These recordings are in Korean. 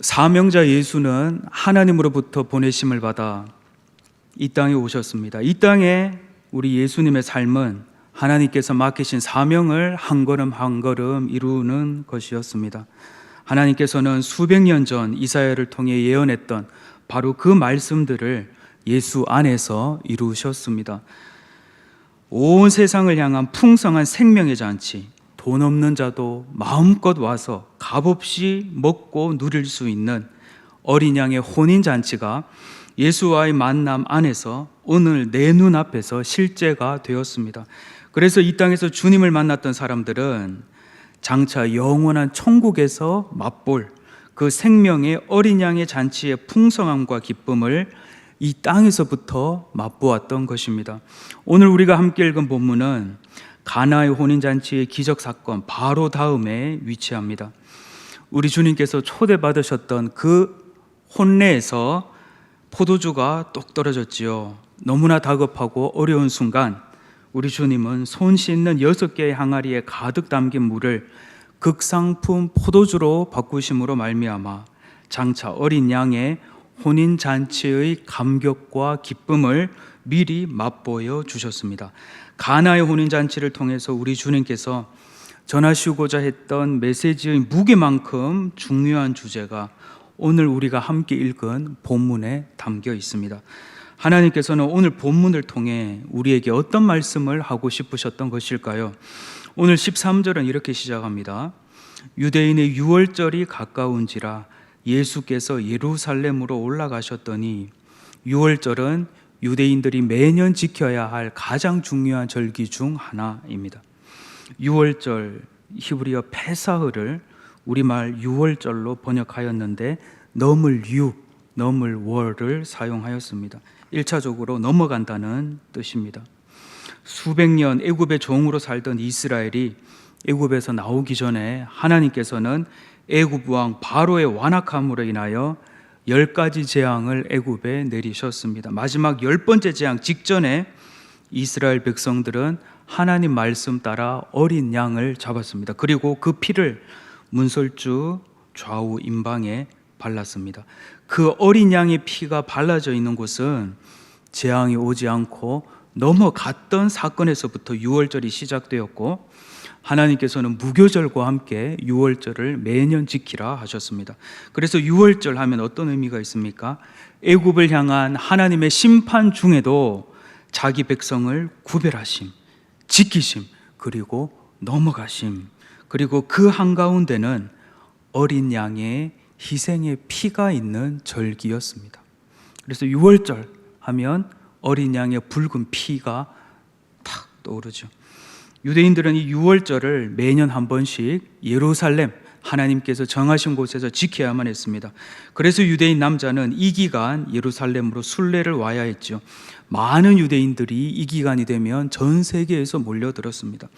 사명자 예수는 하나님으로부터 보내심을 받아 이 땅에 오셨습니다. 이 땅에 우리 예수님의 삶은 하나님께서 맡기신 사명을 한 걸음 한 걸음 이루는 것이었습니다. 하나님께서는 수백 년 전 이사야를 통해 예언했던 바로 그 말씀들을 예수 안에서 이루셨습니다. 온 세상을 향한 풍성한 생명의 잔치, 돈 없는 자도 마음껏 와서 값없이 먹고 누릴 수 있는 어린 양의 혼인 잔치가 예수와의 만남 안에서 오늘 내 눈앞에서 실제가 되었습니다. 그래서 이 땅에서 주님을 만났던 사람들은 장차 영원한 천국에서 맛볼 그 생명의 어린 양의 잔치의 풍성함과 기쁨을 이 땅에서부터 맛보았던 것입니다. 오늘 우리가 함께 읽은 본문은 가나의 혼인 잔치의 기적 사건 바로 다음에 위치합니다. 우리 주님께서 초대받으셨던 그 혼례에서 포도주가 똑 떨어졌지요. 너무나 다급하고 어려운 순간 우리 주님은 손 씻는 여섯 개의 항아리에 가득 담긴 물을 극상품 포도주로 바꾸심으로 말미암아 장차 어린 양의 혼인 잔치의 감격과 기쁨을 미리 맛보여 주셨습니다. 가나의 혼인 잔치를 통해서 우리 주님께서 전하시고자 했던 메시지의 무게만큼 중요한 주제가 오늘 우리가 함께 읽은 본문에 담겨 있습니다. 하나님께서는 오늘 본문을 통해 우리에게 어떤 말씀을 하고 싶으셨던 것일까요? 오늘 13절은 이렇게 시작합니다. 유대인의 유월절이 가까운지라 예수께서 예루살렘으로 올라가셨더니 유월절은 유대인들이 매년 지켜야 할 가장 중요한 절기 중 하나입니다. 유월절 히브리어 페사흐를 우리말 유월절로 번역하였는데 넘을 유, 넘을 월을 사용하였습니다. 1차적으로 넘어간다는 뜻입니다. 수백 년 애굽의 종으로 살던 이스라엘이 애굽에서 나오기 전에 하나님께서는 애굽 왕 바로의 완악함으로 인하여 열 가지 재앙을 애굽에 내리셨습니다. 마지막 열 번째 재앙 직전에 이스라엘 백성들은 하나님 말씀 따라 어린 양을 잡았습니다. 그리고 그 피를 문설주 좌우 임방에 발랐습니다. 그 어린 양의 피가 발라져 있는 곳은 재앙이 오지 않고 넘어갔던 사건에서부터 6월절이 시작되었고 하나님께서는 무교절과 함께 6월절을 매년 지키라 하셨습니다. 그래서 6월절 하면 어떤 의미가 있습니까? 애굽을 향한 하나님의 심판 중에도 자기 백성을 구별하심, 지키심, 그리고 넘어가심, 그리고 그 한가운데는 어린 양의 희생의 피가 있는 절기였습니다. 그래서 6월절 하면 어린 양의 붉은 피가 탁 떠오르죠. 유대인들은 이 6월절을 매년 한 번씩 예루살렘 하나님께서 정하신 곳에서 지켜야만 했습니다. 그래서 유대인 남자는 이 기간 예루살렘으로 순례를 와야 했죠. 많은 유대인들이 이 기간이 되면 전 세계에서 몰려들었습니다.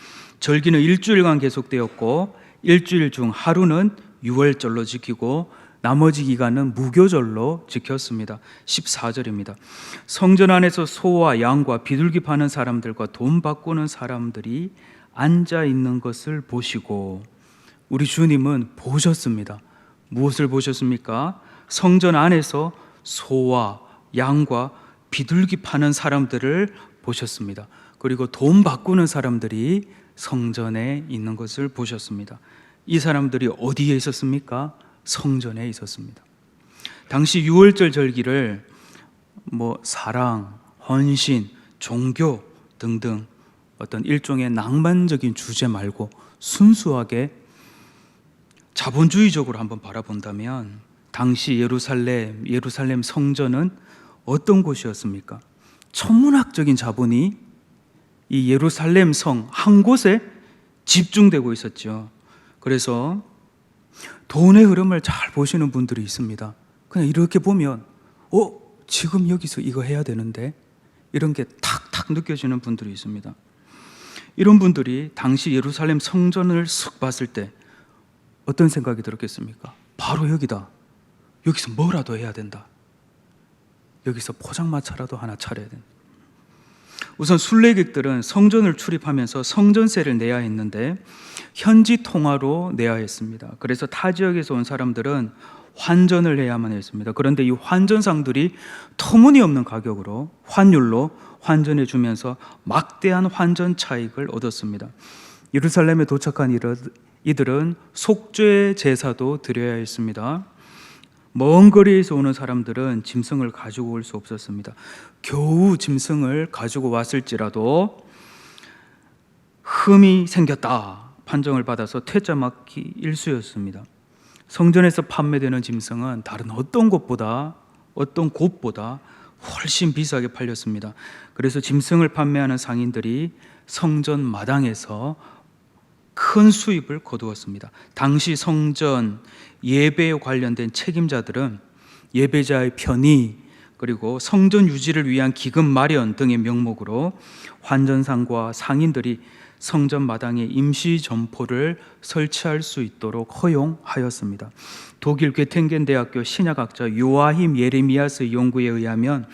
절기는 일주일간 계속되었고 일주일 중 하루는 6월절로 지키고 나머지 기간은 무교절로 지켰습니다. 14절입니다. 성전 안에서 소와 양과 비둘기 파는 사람들과 돈 바꾸는 사람들이 앉아 있는 것을 보시고 우리 주님은 보셨습니다. 무엇을 보셨습니까? 성전 안에서 소와 양과 비둘기 파는 사람들을 보셨습니다. 그리고 돈 바꾸는 사람들이 성전에 있는 것을 보셨습니다. 이 사람들이 어디에 있었습니까? 성전에 있었습니다. 당시 유월절 절기를 뭐 사랑, 헌신, 종교 등등 어떤 일종의 낭만적인 주제 말고 순수하게 자본주의적으로 한번 바라본다면 당시 예루살렘 예루살렘 성전은 어떤 곳이었습니까? 천문학적인 자본이 이 예루살렘 성 한 곳에 집중되고 있었죠. 그래서 돈의 흐름을 잘 보시는 분들이 있습니다. 그냥 이렇게 보면, 어, 지금 여기서 이거 해야 되는데? 이런 게 탁탁 느껴지는 분들이 있습니다. 이런 분들이 당시 예루살렘 성전을 쓱 봤을 때 어떤 생각이 들었겠습니까? 바로 여기다. 여기서 뭐라도 해야 된다. 여기서 포장마차라도 하나 차려야 된다. 우선 순례객들은 성전을 출입하면서 성전세를 내야 했는데 현지 통화로 내야 했습니다. 그래서 타 지역에서 온 사람들은 환전을 해야만 했습니다. 그런데 이 환전상들이 터무니없는 가격으로 환율로 환전해 주면서 막대한 환전 차익을 얻었습니다. 예루살렘에 도착한 이들- 이들은 속죄 제사도 드려야 했습니다. 먼 거리에서 오는 사람들은 짐승을 가지고 올 수 없었습니다. 겨우 짐승을 가지고 왔을지라도 흠이 생겼다 판정을 받아서 퇴짜 맞기 일수였습니다. 성전에서 판매되는 짐승은 다른 어떤 곳보다 어떤 곳보다 훨씬 비싸게 팔렸습니다. 그래서 짐승을 판매하는 상인들이 성전 마당에서 큰 수입을 거두었습니다. 당시 성전 예배에 관련된 책임자들은 예배자의 편의 그리고 성전 유지를 위한 기금 마련 등의 명목으로 환전상과 상인들이 성전 마당에 임시 점포를 설치할 수 있도록 허용하였습니다. 독일 괴텐겐 대학교 신약학자 요아힘 예레미야스 연구에 의하면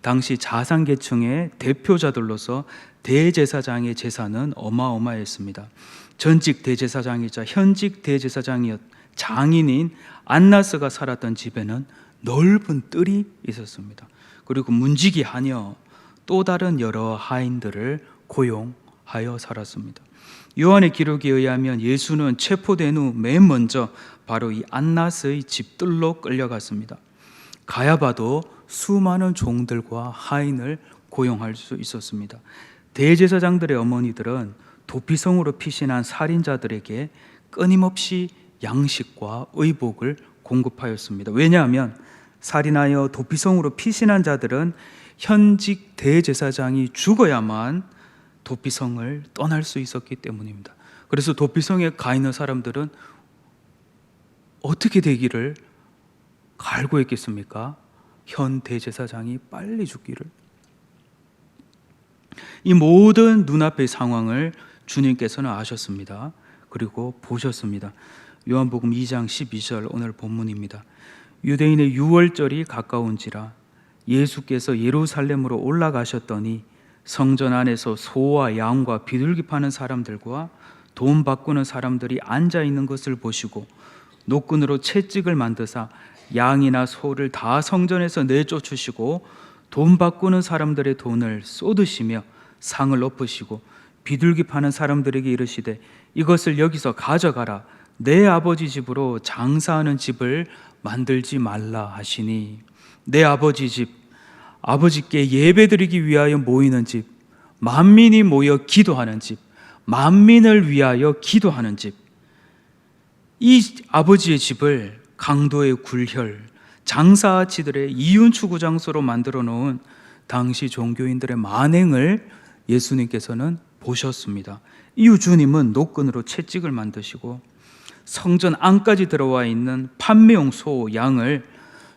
당시 자상 계층의 대표자들로서 대제사장의 재산은 어마어마했습니다. 전직 대제사장이자 현직 대제사장이었 장인인 안나스가 살았던 집에는 넓은 뜰이 있었습니다. 그리고 문지기 하녀 또 다른 여러 하인들을 고용하여 살았습니다. 요한의 기록에 의하면 예수는 체포된 후 맨 먼저 바로 이 안나스의 집들로 끌려갔습니다. 가야바도 수많은 종들과 하인을 고용할 수 있었습니다. 대제사장들의 어머니들은 도피성으로 피신한 살인자들에게 끊임없이 양식과 의복을 공급하였습니다. 왜냐하면 살인하여 도피성으로 피신한 자들은 현직 대제사장이 죽어야만 도피성을 떠날 수 있었기 때문입니다. 그래서 도피성에 가 있는 사람들은 어떻게 되기를 갈구했겠습니까? 현 대제사장이 빨리 죽기를. 이 모든 눈앞의 상황을 주님께서는 아셨습니다. 그리고 보셨습니다. 요한복음 2장 12절 오늘 본문입니다. 유대인의 유월절이 가까운지라 예수께서 예루살렘으로 올라가셨더니 성전 안에서 소와 양과 비둘기 파는 사람들과 돈 바꾸는 사람들이 앉아 있는 것을 보시고 노끈으로 채찍을 만드사 양이나 소를 다 성전에서 내쫓으시고 돈 바꾸는 사람들의 돈을 쏟으시며 상을 엎으시고 비둘기 파는 사람들에게 이르시되 이것을 여기서 가져가라. 내 아버지 집으로 장사하는 집을 만들지 말라 하시니. 내 아버지 집 아버지께 예배드리기 위하여 모이는 집 만민이 모여 기도하는 집 만민을 위하여 기도하는 집. 이 아버지의 집을 강도의 굴혈, 장사치들의 이윤 추구 장소로 만들어 놓은 당시 종교인들의 만행을 예수님께서는 보셨습니다. 이후 주님은 노끈으로 채찍을 만드시고 성전 안까지 들어와 있는 판매용 소, 양을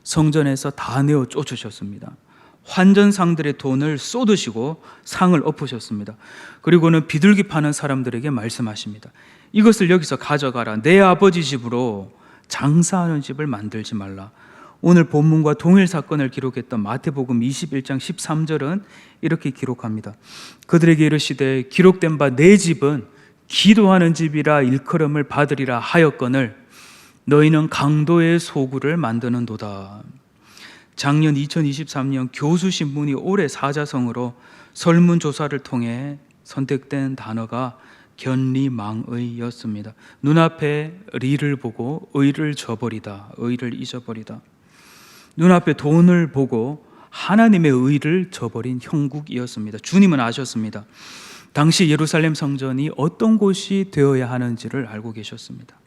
성전에서 다 내어 쫓으셨습니다. 환전상들의 돈을 쏟으시고 상을 엎으셨습니다. 그리고는 비둘기 파는 사람들에게 말씀하십니다. 이것을 여기서 가져가라. 내 아버지 집으로 장사하는 집을 만들지 말라. 오늘 본문과 동일 사건을 기록했던 마태복음 21장 13절은 이렇게 기록합니다. 그들에게 이르시되 기록된 바 내 집은 기도하는 집이라 일컬음을 받으리라 하였거늘 너희는 강도의 소굴을 만드는도다. 작년 2023년 교수 신문이 올해 사자성어로 설문 조사를 통해 선택된 단어가 견리망의였습니다. 눈앞에 리를 보고 의를 저버리다, 의를 잊어버리다. 눈앞에 돈을 보고 하나님의 의를 저버린 형국이었습니다. 주님은 아셨습니다. 당시 예루살렘 성전이 어떤 곳이 되어야 하는지를 알고 계셨습니다.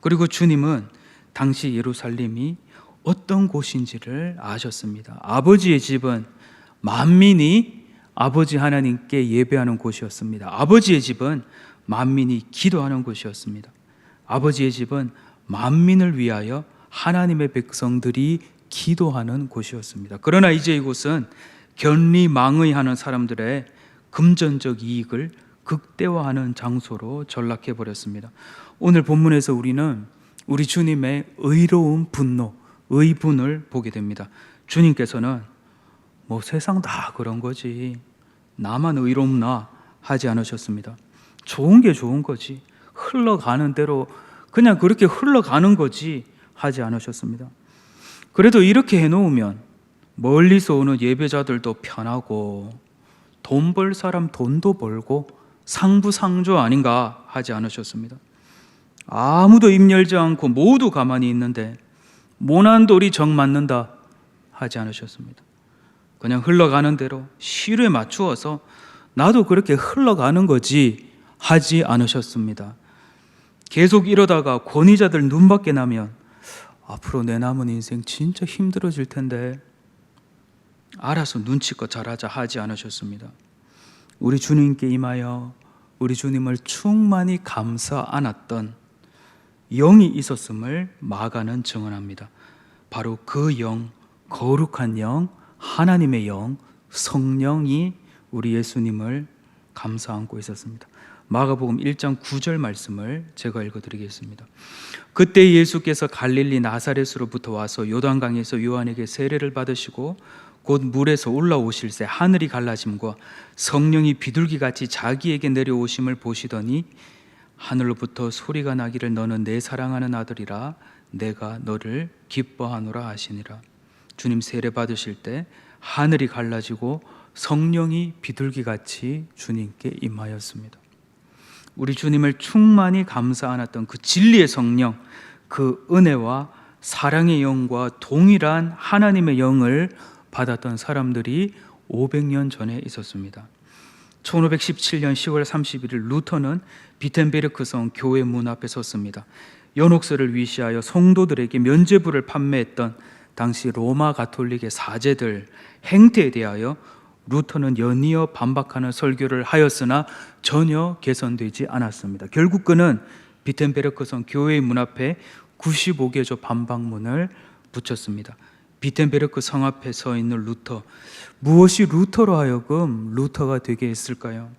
그리고 주님은 당시 예루살렘이 어떤 곳인지를 아셨습니다. 아버지의 집은 만민이 아버지 하나님께 예배하는 곳이었습니다. 아버지의 집은 만민이 기도하는 곳이었습니다. 아버지의 집은 만민을 위하여 하나님의 백성들이 기도하는 곳이었습니다. 그러나 이제 이곳은 견리망의하는 사람들의 금전적 이익을 극대화하는 장소로 전락해 버렸습니다. 오늘 본문에서 우리는 우리 주님의 의로운 분노, 의분을 보게 됩니다. 주님께서는 뭐 세상 다 그런 거지. 나만 의롭나 하지 않으셨습니다. 좋은 게 좋은 거지. 흘러가는 대로 그냥 그렇게 흘러가는 거지. 하지 않으셨습니다. 그래도 이렇게 해놓으면 멀리서 오는 예배자들도 편하고 돈 벌 사람 돈도 벌고 상부상조 아닌가 하지 않으셨습니다. 아무도 입 열지 않고 모두 가만히 있는데 모난 돌이 정 맞는다 하지 않으셨습니다. 그냥 흘러가는 대로 시류에 맞추어서 나도 그렇게 흘러가는 거지 하지 않으셨습니다. 계속 이러다가 권위자들 눈밖에 나면 앞으로 내 남은 인생 진짜 힘들어질 텐데 알아서 눈치껏 잘하자 하지 않으셨습니다. 우리 주님께 임하여 우리 주님을 충만히 감사 안았던 영이 있었음을 마가는 증언합니다. 바로 그 영, 거룩한 영, 하나님의 영, 성령이 우리 예수님을 감사 안고 있었습니다. 마가복음 1장 9절 말씀을 제가 읽어 드리겠습니다. 그때 예수께서 갈릴리 나사렛으로부터 와서 요단강에서 요한에게 세례를 받으시고 곧 물에서 올라오실새 하늘이 갈라짐과 성령이 비둘기 같이 자기에게 내려오심을 보시더니 하늘로부터 소리가 나기를 너는 내 사랑하는 아들이라 내가 너를 기뻐하노라 하시니라. 주님 세례 받으실 때 하늘이 갈라지고 성령이 비둘기 같이 주님께 임하였습니다. 우리 주님을 충만히 감사 안았던 그 진리의 성령, 그 은혜와 사랑의 영과 동일한 하나님의 영을 받았던 사람들이 500년 전에 있었습니다. 1517년 10월 31일 루터는 비텐베르크성 교회 문 앞에 섰습니다. 연옥서를 위시하여 성도들에게 면죄부를 판매했던 당시 로마 가톨릭의 사제들 행태에 대하여 루터는 연이어 반박하는 설교를 하였으나 전혀 개선되지 않았습니다. 결국 그는 비텐베르크성 교회의 문 앞에 95개조 반박문을 붙였습니다. 비텐베르크 성 앞에 서 있는 루터 무엇이 루터로 하여금 루터가 되게 했을까요?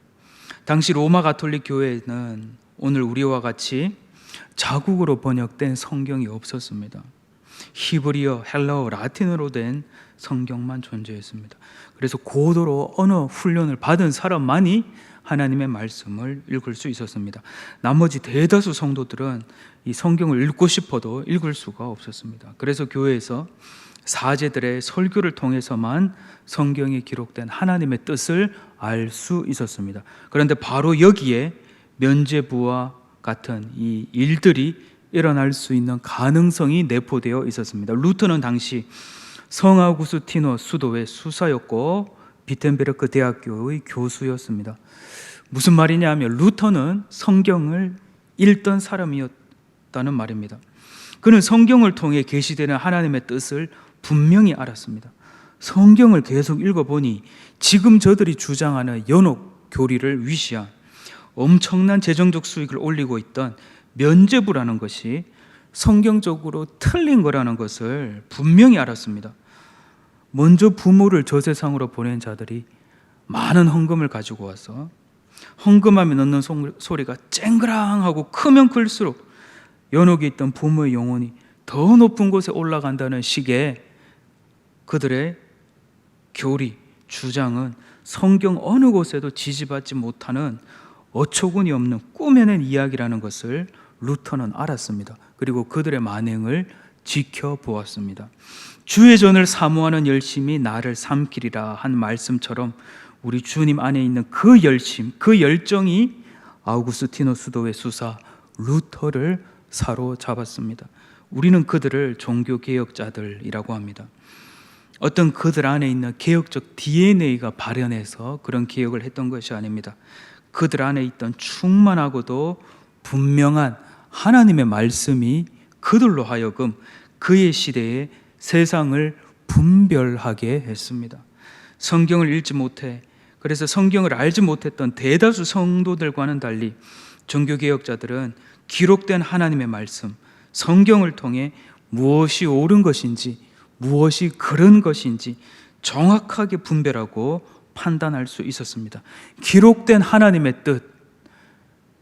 당시 로마 가톨릭 교회는 오늘 우리와 같이 자국으로 번역된 성경이 없었습니다. 히브리어, 헬라어, 라틴어로 된 성경만 존재했습니다. 그래서 고도로 언어 훈련을 받은 사람만이 하나님의 말씀을 읽을 수 있었습니다. 나머지 대다수 성도들은 이 성경을 읽고 싶어도 읽을 수가 없었습니다. 그래서 교회에서 사제들의 설교를 통해서만 성경에 기록된 하나님의 뜻을 알 수 있었습니다. 그런데 바로 여기에 면죄부와 같은 이 일들이 일어날 수 있는 가능성이 내포되어 있었습니다. 루터는 당시 성아구스티노 수도의 수사였고 비텐베르크 대학교의 교수였습니다. 무슨 말이냐 하면 루터는 성경을 읽던 사람이었다는 말입니다. 그는 성경을 통해 계시되는 하나님의 뜻을 분명히 알았습니다. 성경을 계속 읽어보니 지금 저들이 주장하는 연옥 교리를 위시한 엄청난 재정적 수익을 올리고 있던 면죄부라는 것이 성경적으로 틀린 거라는 것을 분명히 알았습니다. 먼저 부모를 저 세상으로 보낸 자들이 많은 헌금을 가지고 와서 헌금함에 넣는 소리가 쨍그랑하고 크면 클수록 연옥에 있던 부모의 영혼이 더 높은 곳에 올라간다는 식의 그들의 교리, 주장은 성경 어느 곳에도 지지받지 못하는 어처구니 없는 꾸며낸 이야기라는 것을 루터는 알았습니다. 그리고 그들의 만행을 지켜보았습니다. 주의 전을 사모하는 열심이 나를 삼키리라 한 말씀처럼 우리 주님 안에 있는 그 열심, 그 열정이 아우구스티노 수도의 수사 루터를 사로잡았습니다. 우리는 그들을 종교 개혁자들이라고 합니다. 어떤 그들 안에 있는 개혁적 DNA가 발현해서 그런 개혁을 했던 것이 아닙니다. 그들 안에 있던 충만하고도 분명한 하나님의 말씀이 그들로 하여금 그의 시대에 세상을 분별하게 했습니다. 성경을 읽지 못해 그래서 성경을 알지 못했던 대다수 성도들과는 달리 종교개혁자들은 기록된 하나님의 말씀, 성경을 통해 무엇이 옳은 것인지, 무엇이 그런 것인지 정확하게 분별하고 판단할 수 있었습니다. 기록된 하나님의 뜻,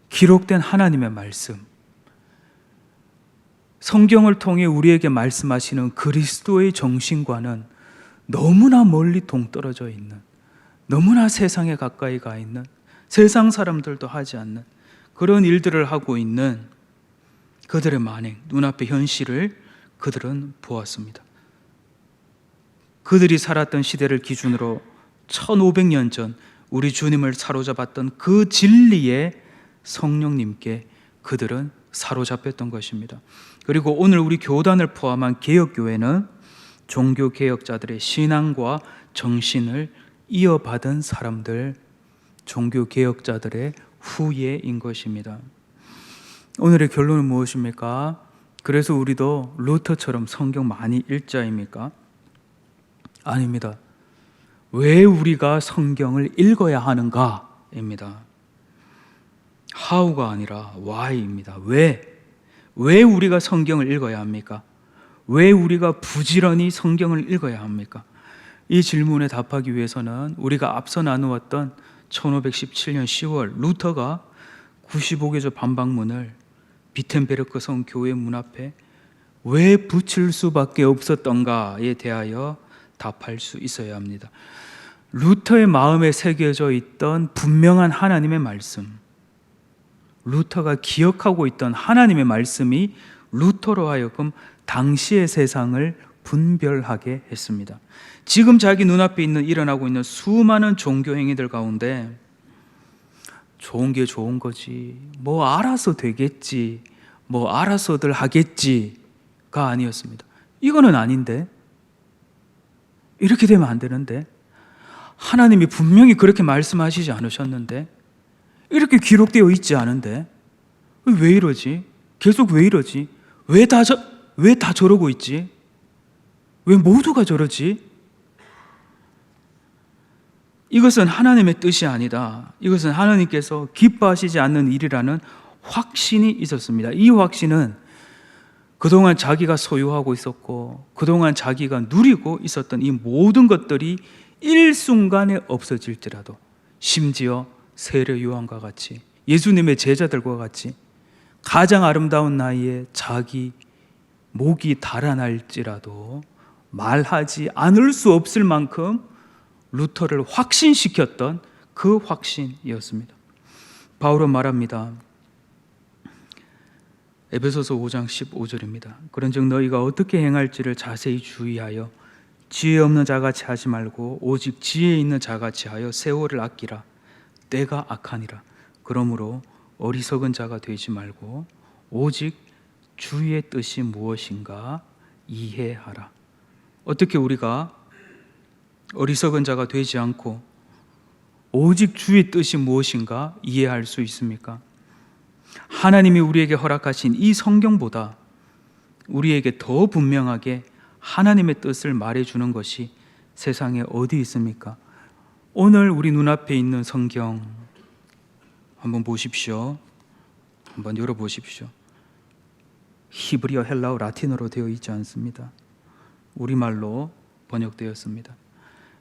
기록된 하나님의 말씀, 성경을 통해 우리에게 말씀하시는 그리스도의 정신과는 너무나 멀리 동떨어져 있는, 너무나 세상에 가까이 가 있는, 세상 사람들도 하지 않는 그런 일들을 하고 있는 그들의 만행, 눈앞의 현실을 그들은 보았습니다. 그들이 살았던 시대를 기준으로 1500년 전 우리 주님을 사로잡았던 그 진리의 성령님께 그들은 사로잡혔던 것입니다. 그리고 오늘 우리 교단을 포함한 개혁교회는 종교 개혁자들의 신앙과 정신을 이어받은 사람들, 종교 개혁자들의 후예인 것입니다. 오늘의 결론은 무엇입니까? 그래서 우리도 루터처럼 성경 많이 읽자입니까? 아닙니다. 왜 우리가 성경을 읽어야 하는가 입니다. how가 아니라 why입니다. 왜? 왜 우리가 성경을 읽어야 합니까? 왜 우리가 부지런히 성경을 읽어야 합니까? 이 질문에 답하기 위해서는 우리가 앞서 나누었던 1517년 10월 루터가 95개조 반박문을 비텐베르크 성 교회 문 앞에 왜 붙일 수밖에 없었던가에 대하여 답할 수 있어야 합니다. 루터의 마음에 새겨져 있던 분명한 하나님의 말씀, 루터가 기억하고 있던 하나님의 말씀이 루터로 하여금 당시의 세상을 분별하게 했습니다. 지금 자기 눈앞에 있는 일어나고 있는 수많은 종교 행위들 가운데 좋은 게 좋은 거지. 뭐 알아서 되겠지. 뭐 알아서들 하겠지가 아니었습니다. 이거는 아닌데. 이렇게 되면 안 되는데. 하나님이 분명히 그렇게 말씀하시지 않으셨는데. 이렇게 기록되어 있지 않은데. 왜 이러지? 계속 왜 이러지? 왜 다 저, 왜 다 저러고 있지? 왜 모두가 저러지? 이것은 하나님의 뜻이 아니다. 이것은 하나님께서 기뻐하시지 않는 일이라는 확신이 있었습니다. 이 확신은 그동안 자기가 소유하고 있었고, 그동안 자기가 누리고 있었던 이 모든 것들이 일순간에 없어질지라도, 심지어 세례 요한과 같이, 예수님의 제자들과 같이, 가장 아름다운 나이에 자기 목이 달아날지라도 말하지 않을 수 없을 만큼 루터를 확신시켰던 그 확신이었습니다. 바울은 말합니다. 에베소서 5장 15절입니다. 그런즉 너희가 어떻게 행할지를 자세히 주의하여 지혜 없는 자같이 하지 말고 오직 지혜 있는 자같이 하여 세월을 아끼라. 때가 악하니라. 그러므로 어리석은 자가 되지 말고 오직 주의 뜻이 무엇인가 이해하라. 어떻게 우리가 어리석은 자가 되지 않고 오직 주의 뜻이 무엇인가 이해할 수 있습니까? 하나님이 우리에게 허락하신 이 성경보다 우리에게 더 분명하게 하나님의 뜻을 말해주는 것이 세상에 어디 있습니까? 오늘 우리 눈앞에 있는 성경 한번 보십시오. 한번 열어보십시오. 히브리어, 헬라어, 라틴어로 되어 있지 않습니다. 우리말로 번역되었습니다.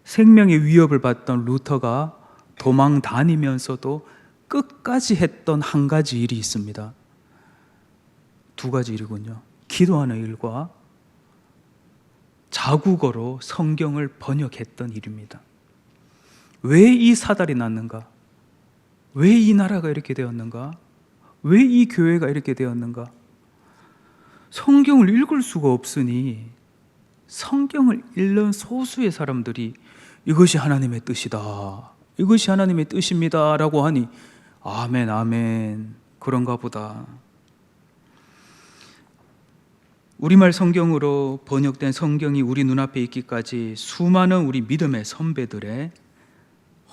생명의 위협을 받던 루터가 도망 다니면서도 끝까지 했던 한 가지 일이 있습니다. 두 가지 일이군요. 기도하는 일과 자국어로 성경을 번역했던 일입니다. 왜 이 사달이 났는가? 왜 이 나라가 이렇게 되었는가? 왜 이 교회가 이렇게 되었는가? 성경을 읽을 수가 없으니 성경을 읽는 소수의 사람들이 이것이 하나님의 뜻이다. 이것이 하나님의 뜻입니다. 라고 하니, 아멘, 아멘. 그런가 보다. 우리말 성경으로 번역된 성경이 우리 눈앞에 있기까지 수많은 우리 믿음의 선배들의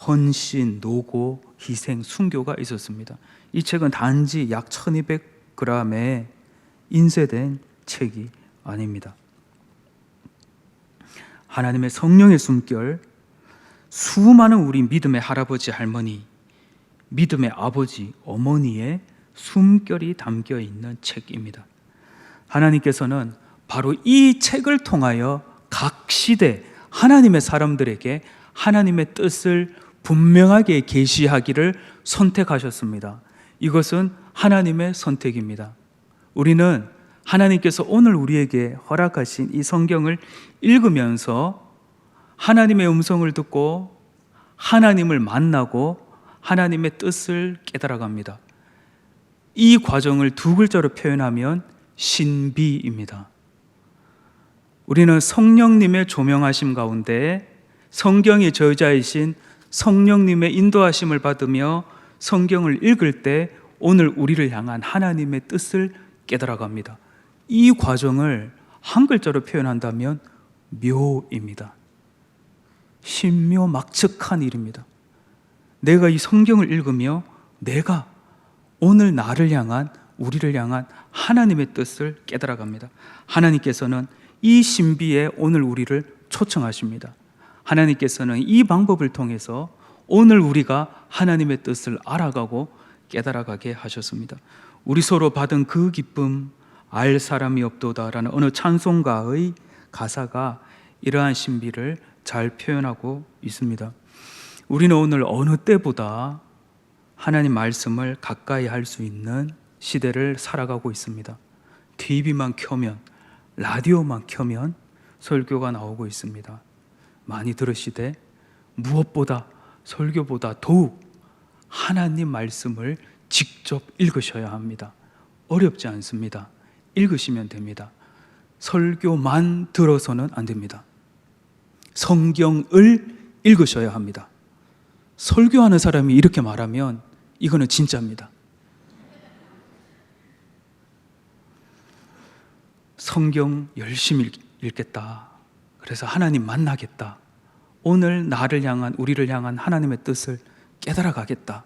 헌신, 노고, 희생, 순교가 있었습니다. 이 책은 단지 약 1200g의 인쇄된 책이 아닙니다. 하나님의 성령의 숨결, 수많은 우리 믿음의 할아버지, 할머니, 믿음의 아버지, 어머니의 숨결이 담겨 있는 책입니다. 하나님께서는 바로 이 책을 통하여 각 시대 하나님의 사람들에게 하나님의 뜻을 분명하게 계시하기를 선택하셨습니다. 이것은 하나님의 선택입니다. 우리는 하나님께서 오늘 우리에게 허락하신 이 성경을 읽으면서 하나님의 음성을 듣고 하나님을 만나고 하나님의 뜻을 깨달아갑니다. 이 과정을 두 글자로 표현하면 신비입니다. 우리는 성령님의 조명하심 가운데 성경의 저자이신 성령님의 인도하심을 받으며 성경을 읽을 때 오늘 우리를 향한 하나님의 뜻을 깨달아갑니다. 이 과정을 한 글자로 표현한다면 묘입니다. 신묘 막측한 일입니다. 내가 이 성경을 읽으며 내가 오늘 나를 향한 우리를 향한 하나님의 뜻을 깨달아갑니다. 하나님께서는 이 신비에 오늘 우리를 초청하십니다. 하나님께서는 이 방법을 통해서 오늘 우리가 하나님의 뜻을 알아가고 깨달아가게 하셨습니다. 우리 서로 받은 그 기쁨 알 사람이 없도다라는 어느 찬송가의 가사가 이러한 신비를 잘 표현하고 있습니다. 우리는 오늘 어느 때보다 하나님 말씀을 가까이 할 수 있는 시대를 살아가고 있습니다. TV만 켜면 라디오만 켜면 설교가 나오고 있습니다. 많이 들으시되 무엇보다 설교보다 더욱 하나님 말씀을 직접 읽으셔야 합니다. 어렵지 않습니다. 읽으시면 됩니다. 설교만 들어서는 안 됩니다. 성경을 읽으셔야 합니다. 설교하는 사람이 이렇게 말하면 이거는 진짜입니다. 성경 열심히 읽- 읽겠다. 그래서 하나님 만나겠다. 오늘 나를 향한 우리를 향한 하나님의 뜻을 깨달아 가겠다.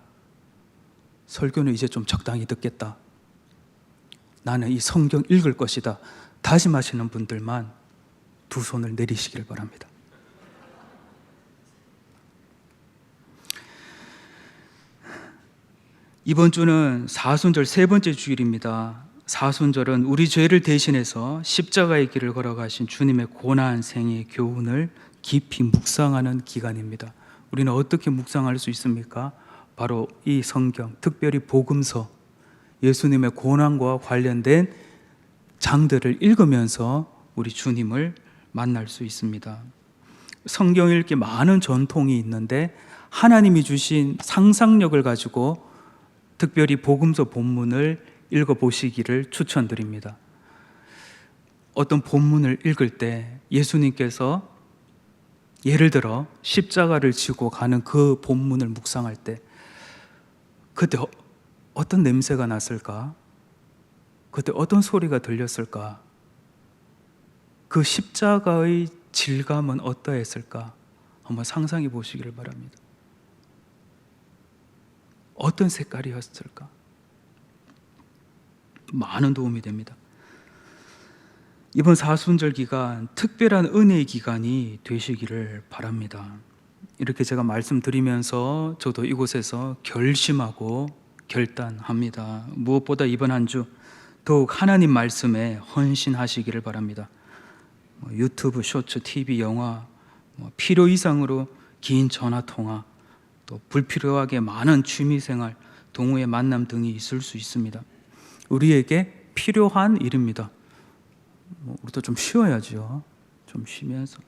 설교는 이제 좀 적당히 듣겠다. 나는 이 성경 읽을 것이다. 다짐하시는 분들만 두 손을 내리시길 바랍니다. 이번 주는 사순절 세 번째 주일입니다. 사순절은 우리 죄를 대신해서 십자가의 길을 걸어가신 주님의 고난 생의 교훈을 깊이 묵상하는 기간입니다. 우리는 어떻게 묵상할 수 있습니까? 바로 이 성경, 특별히 복음서, 예수님의 고난과 관련된 장들을 읽으면서 우리 주님을 만날 수 있습니다. 성경 읽기 많은 전통이 있는데 하나님이 주신 상상력을 가지고 특별히 복음서 본문을 읽어 보시기를 추천드립니다. 어떤 본문을 읽을 때 예수님께서 예를 들어 십자가를 지고 가는 그 본문을 묵상할 때 그때 어- 어떤 냄새가 났을까? 그때 어떤 소리가 들렸을까? 그 십자가의 질감은 어떠했을까? 한번 상상해 보시기를 바랍니다. 어떤 색깔이었을까? 많은 도움이 됩니다. 이번 사순절 기간 특별한 은혜의 기간이 되시기를 바랍니다. 이렇게 제가 말씀드리면서 저도 이곳에서 결심하고 결단합니다. 무엇보다 이번 한 주 더욱 하나님 말씀에 헌신하시기를 바랍니다. 뭐 유튜브, 쇼츠, TV, 영화, 뭐 필요 이상으로 긴 전화 통화, 또 불필요하게 많은 취미 생활, 동호회 만남 등이 있을 수 있습니다. 우리에게 필요한 일입니다. 뭐 우리도 좀 쉬어야죠. 좀 쉬면서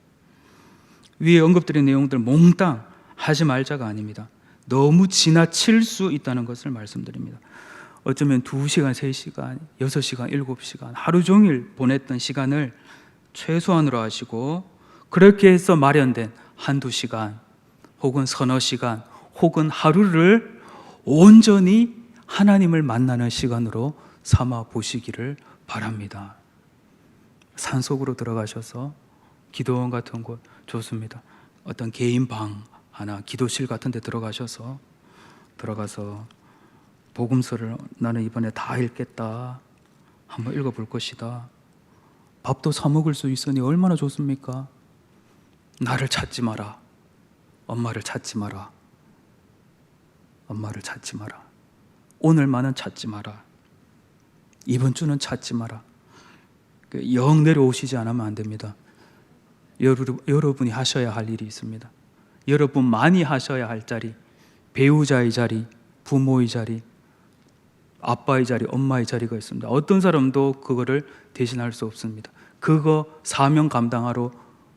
위에 언급드린 내용들 몽땅 하지 말자가 아닙니다. 너무 지나칠 수 있다는 것을 말씀드립니다. 어쩌면 2시간, 3시간, 6시간, 7시간 하루 종일 보냈던 시간을 최소한으로 하시고 그렇게 해서 마련된 한두 시간 혹은 서너 시간 혹은 하루를 온전히 하나님을 만나는 시간으로 삼아 보시기를 바랍니다. 산 속으로 들어가셔서 기도원 같은 곳 좋습니다. 어떤 개인 방 하나 기도실 같은 데 들어가셔서 들어가서 복음서를 나는 이번에 다 읽겠다. 한번 읽어 볼 것이다. 밥도 사 먹을 수 있으니 얼마나 좋습니까? 나를 찾지 마라. 엄마를 찾지 마라. 엄마를 찾지 마라. 오늘만은 찾지 마라. 이번 주는 찾지 마라. 그영 내려오시지 않으면 안 됩니다. 여러- 여러분이 하셔야 할 일이 있습니다. 여러분만이 하셔야 할 자리, 배우자의 자리, 부모의 자리, 아빠의 자리, 엄마의 자리가 있습니다. 어떤 사람도 그거를 대신할 수 없습니다. 그거 사명 감당하러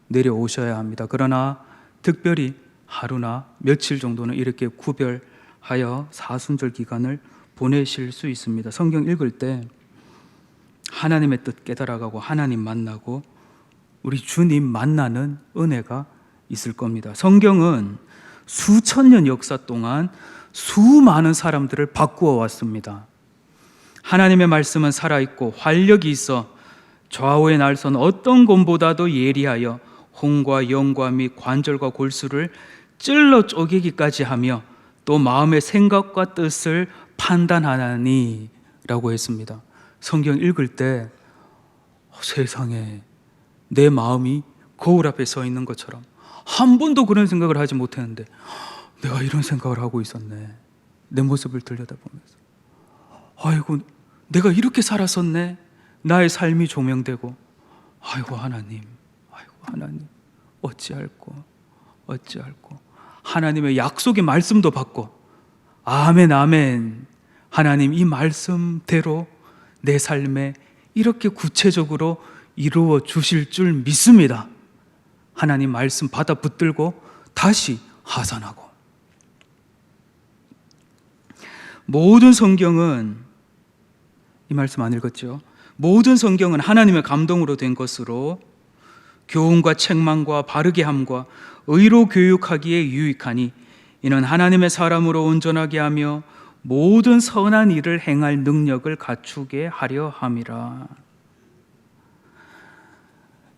내려오셔야 합니다. 그러나 특별히 하루나 며칠 정도는 이렇게 구별하여 사순절 기간을 보내실 수 있습니다. 성경 읽을 때 하나님의 뜻 깨달아가고 하나님 만나고 우리 주님 만나는 은혜가 있을 겁니다. 성경은 수천 년 역사 동안 수많은 사람들을 바꾸어 왔습니다. 하나님의 말씀은 살아있고 활력이 있어 좌우의 날선 어떤 곰보다도 예리하여 홍과 영과 및 관절과 골수를 찔러 쪼개기까지 하며 또 마음의 생각과 뜻을 판단하나니 라고 했습니다. 성경 읽을 때 어, 세상에 내 마음이 거울 앞에 서 있는 것처럼 한 번도 그런 생각을 하지 못했는데 내가 이런 생각을 하고 있었네. 내 모습을 들여다보면서 아이고 내가 이렇게 살았었네. 나의 삶이 조명되고 아이고 하나님, 아이고 하나님 어찌할꼬 어찌할꼬 하나님의 약속의 말씀도 받고 아멘 아멘 하나님 이 말씀대로 내 삶에 이렇게 구체적으로 이루어 주실 줄 믿습니다. 하나님 말씀 받아 붙들고 다시 하산하고 모든 성경은 이 말씀 안 읽었죠? 모든 성경은 하나님의 감동으로 된 것으로 교훈과 책망과 바르게 함과 의로 교육하기에 유익하니 이는 하나님의 사람으로 온전하게 하며 모든 선한 일을 행할 능력을 갖추게 하려 함이라.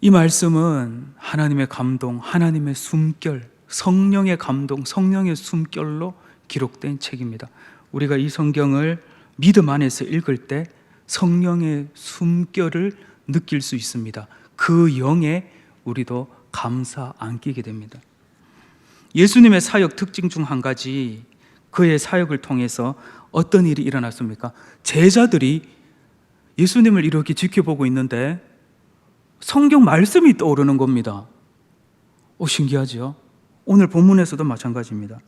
이 말씀은 하나님의 감동, 하나님의 숨결, 성령의 감동, 성령의 숨결로 기록된 책입니다. 우리가 이 성경을 믿음 안에서 읽을 때 성령의 숨결을 느낄 수 있습니다. 그 영에 우리도 감사 안기게 됩니다. 예수님의 사역 특징 중 한 가지 그의 사역을 통해서 어떤 일이 일어났습니까? 제자들이 예수님을 이렇게 지켜보고 있는데 성경 말씀이 떠오르는 겁니다. 오, 신기하죠? 오늘 본문에서도 마찬가지입니다.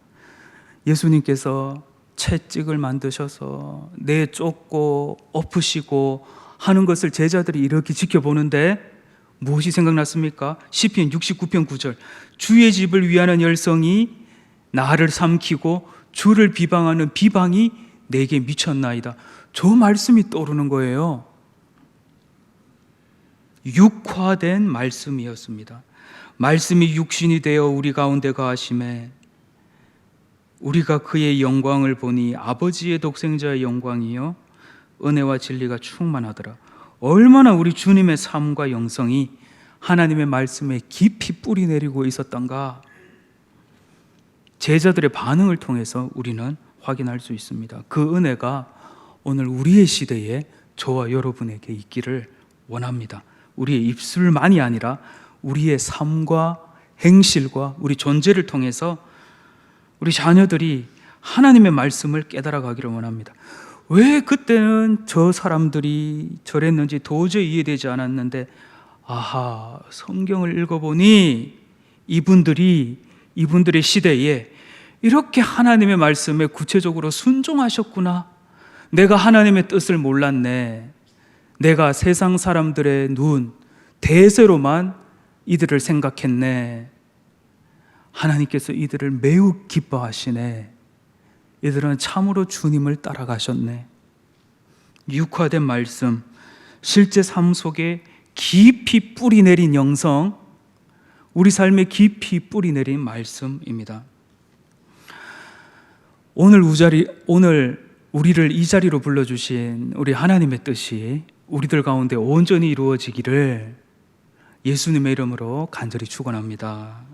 예수님께서 채찍을 만드셔서 내쫓고 엎으시고 하는 것을 제자들이 이렇게 지켜보는데 무엇이 생각났습니까? 시편 69편 9절 주의 집을 위하는 열성이 나를 삼키고 주를 비방하는 비방이 내게 미쳤나이다. 저 말씀이 떠오르는 거예요. 육화된 말씀이었습니다. 말씀이 육신이 되어 우리 가운데 가하심에 우리가 그의 영광을 보니 아버지의 독생자의 영광이요 은혜와 진리가 충만하더라. 얼마나 우리 주님의 삶과 영성이 하나님의 말씀에 깊이 뿌리 내리고 있었던가 제자들의 반응을 통해서 우리는 확인할 수 있습니다. 그 은혜가 오늘 우리의 시대에 저와 여러분에게 있기를 원합니다. 우리의 입술만이 아니라 우리의 삶과 행실과 우리 존재를 통해서 우리 자녀들이 하나님의 말씀을 깨달아 가기를 원합니다. 왜 그때는 저 사람들이 저랬는지 도저히 이해되지 않았는데, 아하, 성경을 읽어보니 이분들이 이분들의 시대에 이렇게 하나님의 말씀에 구체적으로 순종하셨구나. 내가 하나님의 뜻을 몰랐네. 내가 세상 사람들의 눈, 대세로만 이들을 생각했네. 하나님께서 이들을 매우 기뻐하시네. 이들은 참으로 주님을 따라가셨네. 육화된 말씀, 실제 삶 속에 깊이 뿌리 내린 영성, 우리 삶에 깊이 뿌리 내린 말씀입니다. 오늘 우자리, 오늘 우리를 이 자리로 불러 주신 우리 하나님의 뜻이 우리들 가운데 온전히 이루어지기를 예수님의 이름으로 간절히 축원합니다.